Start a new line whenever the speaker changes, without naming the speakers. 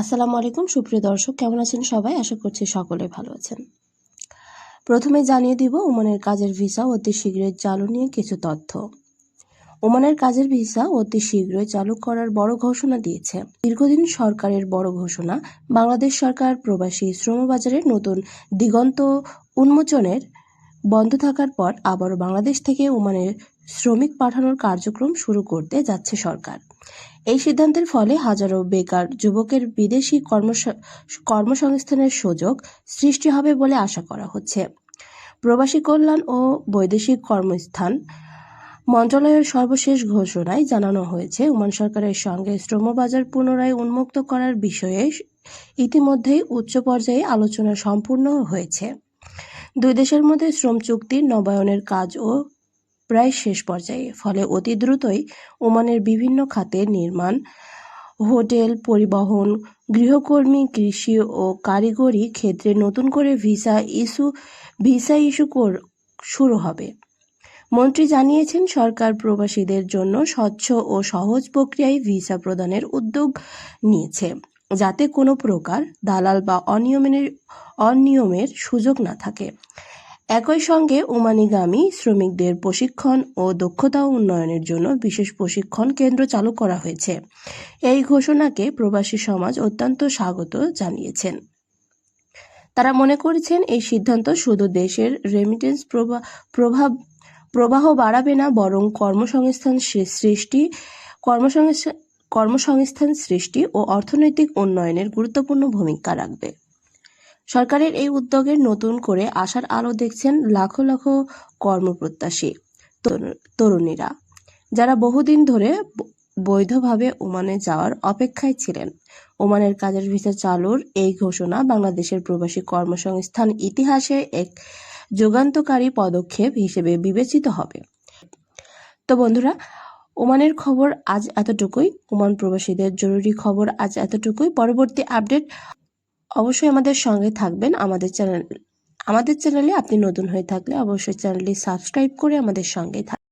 আসসালামু আলাইকুম, সুপ্রিয় দর্শক, কেমন আছেন সবাই? আশা করছি সকলে ভালো আছেন। প্রথমে জানিয়ে দিব, ওমানের কাজের ভিসা অতি শীঘ্রই চালু নিয়ে কিছু তথ্য। ওমানের কাজের ভিসা অতি শীঘ্রই চালু করার বড় ঘোষণা দিয়েছে। দীর্ঘদিন সরকারের বড় ঘোষণা, বাংলাদেশ সরকার প্রবাসী শ্রমবাজারের নতুন দিগন্ত উন্মোচনের বন্ধ থাকার পর আবারও বাংলাদেশ থেকে ওমানের শ্রমিক পাঠানোর কার্যক্রম শুরু করতে যাচ্ছে সরকার। এই সিদ্ধান্তের ফলে হাজারো বেকার যুবকের বিদেশি কর্মস- কর্মসংস্থানের সুযোগ সৃষ্টি হবে বলে আশা করা হচ্ছে। প্রবাসী কল্যাণ ও বৈদেশিক কর্মস্থান মন্ত্রণালয়ের সর্বশেষ ঘোষণায় জানানো হয়েছে, ওমান সরকারের সঙ্গে শ্রমবাজার পুনরায় উন্মুক্ত করার বিষয়ে ইতিমধ্যেই উচ্চ পর্যায়ে আলোচনা সম্পূর্ণ হয়েছে। দুই দেশের মধ্যে শ্রম চুক্তির নবায়নের কাজও প্রায় শেষ পর্যায়ে। ফলে অতি দ্রুতই ওমানের বিভিন্ন খাতে নির্মাণ, হোটেল পরিবহন, গৃহকর্মী, কৃষি ও কারিগরি ক্ষেত্রে নতুন করে ভিসা ইস্যু ভিসা ইস্যু কর- শুরু হবে। মন্ত্রী জানিয়েছেন, সরকার প্রবাসীদের জন্য স্বচ্ছ ও সহজ প্রক্রিয়ায় ভিসা প্রদানের উদ্যোগ নিয়েছে। যাতে কোনো প্রকার দালাল বা অনিয়মের অনিয়মের সুযোগ না থাকে। একই সঙ্গে ওমানিগামী শ্রমিকদের প্রশিক্ষণ ও দক্ষতা উন্নয়নের জন্য বিশেষ প্রশিক্ষণ কেন্দ্র চালু করা হয়েছে। এই ঘোষণাকে প্রবাসী সমাজ অত্যন্ত স্বাগত জানিয়েছেন। তারা মনে করেছেন, এই সিদ্ধান্ত শুধু দেশের রেমিটেন্স প্রভাব, প্রবাহ বাড়াবে না, বরং কর্মসংস্থান সৃষ্টি, কর্মসংস্থান কর্মসংস্থান সৃষ্টি ও অর্থনৈতিক উন্নয়নের গুরুত্বপূর্ণ ভূমিকা রাখবে। সরকারের এই উদ্যোগের নতুন করে আশার আলো দেখছেন লাখো লাখো কর্মপ্রত্যাশী তরু- তরুণীরা, যারা বহুদিন ধরে বৈধভাবে ওমানে যাওয়ার অপেক্ষায় ছিলেন। ওমানের কাজের ভিসা চালুর এই ঘোষণা বাংলাদেশের প্রবাসী কর্মসংস্থান ইতিহাসে এক যুগান্তকারী পদক্ষেপ হিসেবে বিবেচিত হবে। তো বন্ধুরা ওমানের খবর আজ এতটুকুই। ওমান প্রবাসীদের জরুরি খবর আজ এতটুকুই। পরবর্তী আপডেট অবশ্যই আমাদের সঙ্গে থাকবেন। আমাদের চ্যানেল আমাদের চ্যানেলে আপনি নতুন হয়ে থাকলে অবশ্যই চ্যানেলটি সাবস্ক্রাইব করে আমাদের সঙ্গে থাকবেন